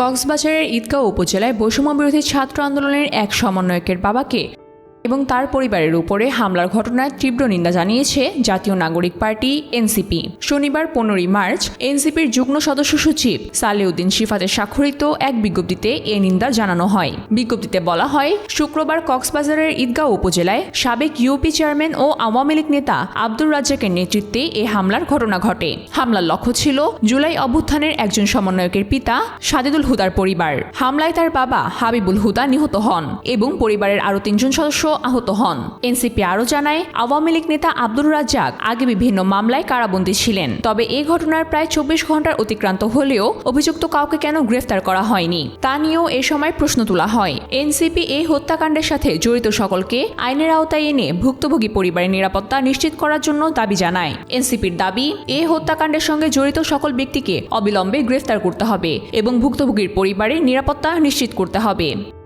কক্সবাজারের ঈদগাঁও উপজেলায় বৈষম্য বিরোধী ছাত্র আন্দোলনের এক সমন্বয়কের বাবাকে এবং তার পরিবারের উপরে হামলার ঘটনায় তীব্র নিন্দা জানিয়েছে জাতীয় নাগরিক পার্টি, এনসিপি। শনিবার পনেরোই মার্চ, এনসিপির যুগ্ম সদস্য সচিব সালেউদ্দিন শিফাতের স্বাক্ষরিত এক বিজ্ঞপ্তিতে এ নিন্দা জানানো হয়। বিজ্ঞপ্তিতে বলা হয়, শুক্রবার কক্সবাজারের ঈদগাঁও উপজেলায় সাবেক ইউপি চেয়ারম্যান ও আওয়ামী লীগ নেতা আব্দুর রাজ্জাকের নেতৃত্বে এ হামলার ঘটনা ঘটে। হামলার লক্ষ্য ছিল জুলাই অভ্যুত্থানের একজন সমন্বয়কের পিতা সাদিদুল হুদার পরিবার। হামলায় তার বাবা হাবিবুল হুদা নিহত হন এবং পরিবারের আরও তিনজন সদস্য আহত হন। এনসিপি আরও জানায়, আওয়ামী লীগ নেতা আব্দুর রাজ্জাক আগে বিভিন্ন মামলায় কারাবন্দী ছিলেন। তবে এ ঘটনার প্রায় চব্বিশ ঘণ্টার অতিক্রান্ত হলেও অভিযুক্ত কাউকে কেন গ্রেফতার করা হয়নি? তা নিয়েও এ সময় প্রশ্ন তোলা হয়। এনসিপি এই হত্যাকাণ্ডের সাথে জড়িত সকলকে আইনের আওতায় এনে ভুক্তভোগী পরিবারের নিরাপত্তা নিশ্চিত করার জন্য দাবি জানায়। এনসিপির দাবি, এ হত্যাকাণ্ডের সঙ্গে জড়িত সকল ব্যক্তিকে অবিলম্বে গ্রেফতার করতে হবে এবং ভুক্তভোগীর পরিবারের নিরাপত্তা নিশ্চিত করতে হবে।